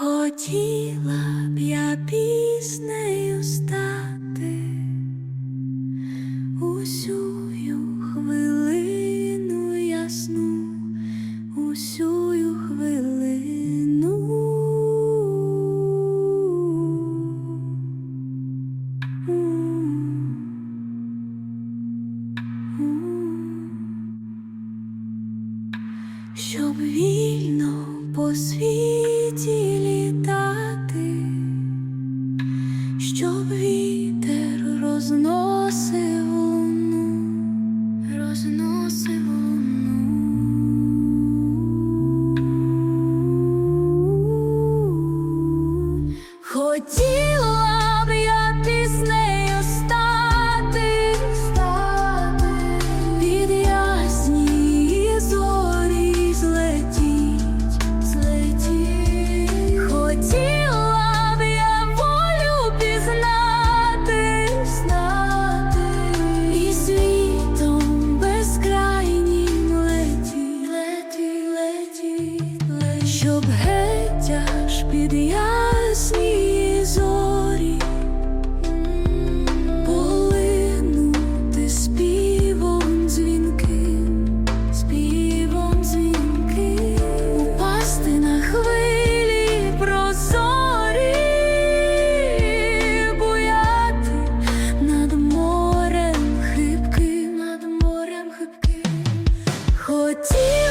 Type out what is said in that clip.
Хотіла б я піснею стати усю хвилину ясну, усю хвилину. Щоб вільно по розносив щоб геть під ясні зорі полинути співом дзвінки, співом дзвінки, упасти на хвилі прозорі, буяти над морем хибки, над морем хибки. Хотів